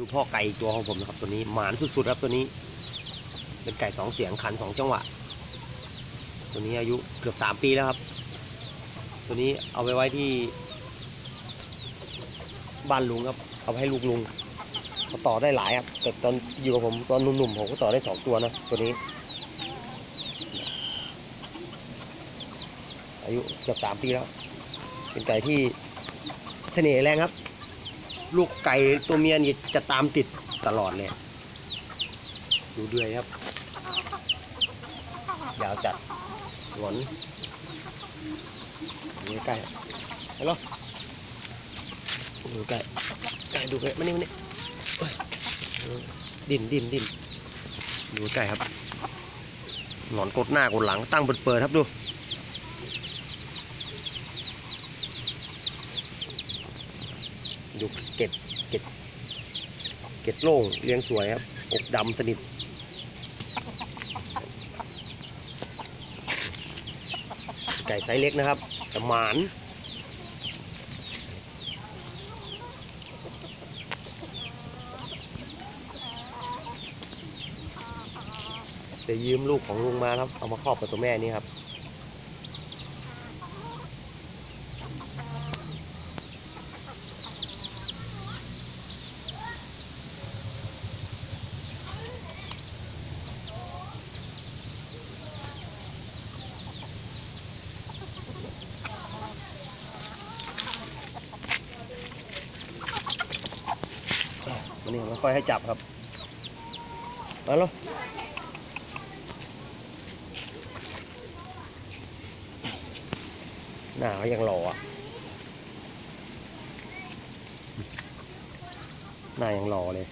ดูพ่อไก่อีกตัวของผมนะครับ ตัวนี้หมานสุดๆครับตัวนี้ เป็นไก่สองเสียงขันสองจังหวะ ตัวนี้อายุเกือบสามปีแล้วครับ ตัวนี้เอาไปไว้ที่ บ้านลุงครับ เอาไปให้ลูกลุงเขาต่อได้หลายครับ แต่ตอนอยู่กับผมตอนหนุ่มๆผมก็ต่อได้สองตัวนะตัวนี้ อายุเกือบสามปีแล้ว เป็นไก่ที่เสน่ห์แรงครับ ลูกไก่ตัวเมียนี่จะตามติดตลอดเลย ดูดือยครับ ยาวจัดหงอนดูใกล้ฮัลโหลดูใกล้ใกล้ดูใกล้มานี่มานี่ดิ้นดิ้นดิ้นดูใกล้ครับหนอนกดหน้ากดหลังตั้งเปิดเปิดครับดู ดูเก็ดเก็ดเก็ดโล่งเรียงสวยครับอกดำสนิทไก่ไซส์เล็กนะครับแต่หมานเดี๋ยวยืมลูกของลุงมาครับ เอามาครอบกับตัวแม่นี่ครับ นนี้ผมค่อยให้จับครับ มาแล้วหน้าเขายังรออะหน้ายังรอเลย